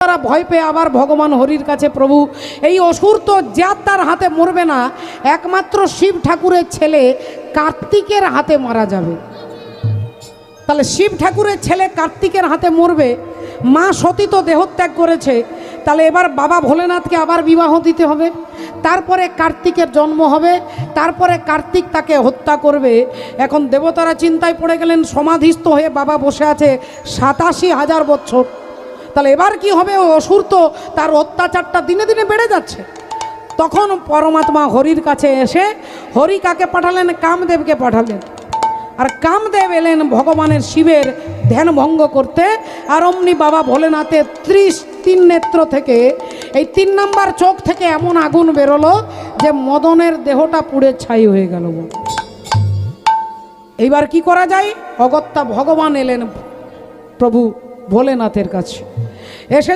তারা ভয় পেয়ে আবার ভগবান হরির কাছে প্রভু, এই অসুর তো যার তার হাতে মরবে না, একমাত্র শিব ঠাকুরের ছেলে কার্তিকের হাতে মারা যাবে। তাহলে শিব ঠাকুরের ছেলে কার্তিকের হাতে মরবে, মা সতী তো দেহত্যাগ করেছে, তাহলে এবার বাবা ভোলেনাথকে আবার বিবাহ দিতে হবে, তারপরে কার্তিকের জন্ম হবে, তারপরে কার্তিক তাকে হত্যা করবে। এখন দেবতারা চিন্তায় পড়ে গেলেন, সমাধিস্থ হয়ে বাবা বসে আছে সাতাশি হাজার বছর। তাহলে এবার কি হবে? অসুর তো, তার অত্যাচারটা দিনে দিনে বেড়ে যাচ্ছে। তখন পরমাত্মা হরির কাছে এসে হরি কাকে পাঠালেন? কামদেবকে পাঠালেন। আর কামদেব এলেন ভগবানের শিবের ধ্যান ভঙ্গ করতে। আর অমনি বাবা ভোলেনাথের ত্রিশ তিন নেত্র থেকে, এই তিন নাম্বার চোখ থেকে এমন আগুন বেরোলো যে মদনের দেহটা পুড়ে ছাই হয়ে গেল এইবার কি করা যায়? অগত্যা ভগবান এলেন প্রভু ভোলেনাথের কাছে। এসে